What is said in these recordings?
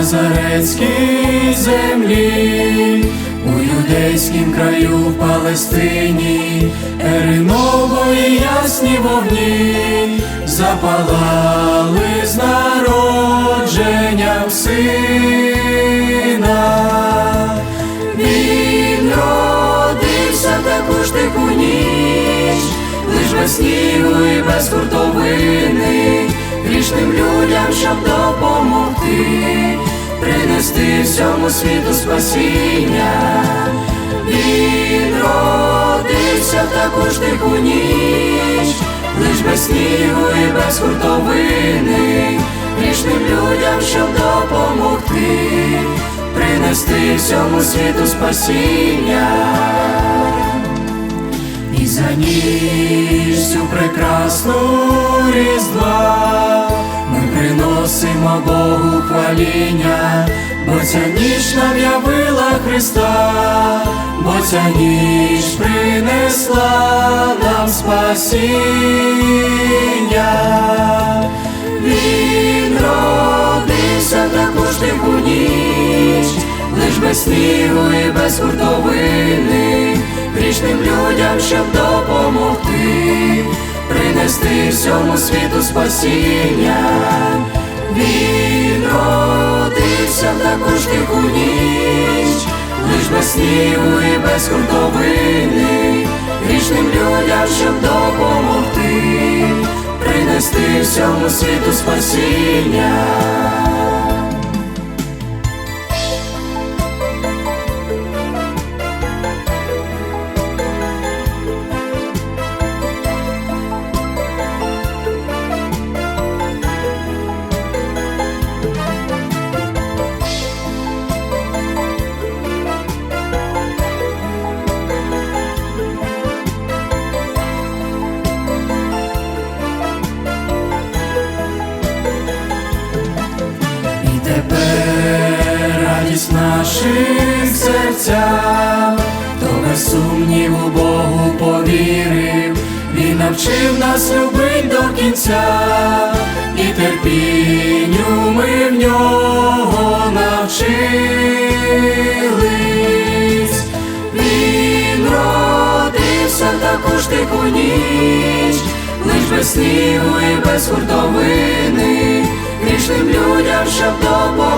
Назарецькій землі, у юдейськім краю в Палестині, Еринової ясні вогні запалали з народженням сина. Він родився в таку ж тиху ніч, лиш без снігу і без хуртовини, грішним людям, щоб допомогти, принести всьому світу спасіння. Він родився в таку ж тиху ніч, лиш без снігу і без хуртовини, грішним людям, щоб допомогти, принести всьому світу спасіння. І за ніч цю прекрасну різдва приносимо Богу хваління, бо ця ніч нам Христа, бо ця ніч принесла нам спасіння. Він родився таку тиху ніч, лиш без снігу і без хуртовини, грішним людям, щоб допомогти, принести всьому світу спасіння. Він родився в таку ж тиху ніч, лиш без снігу і без хуртовини, грішним людям, щоб допомогти, принести всьому світу спасіння. Наших серцях, хто без сумніву Богу повірив, Він навчив нас любить до кінця, і терпінню ми в нього навчились. Він родився в таку ж тиху ніч, лиш без снігу і без хуртовини, грішним людям, щоб допомогти,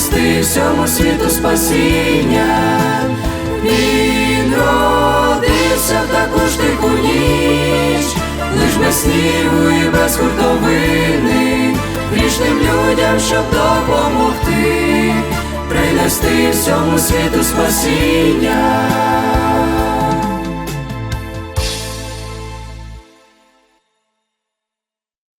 принести всьому світу спасіння. Він родився в таку ж тиху ніч, лиш без снігу і без хуртовини, грішним людям, щоб допомогти, принести всьому світу спасіння.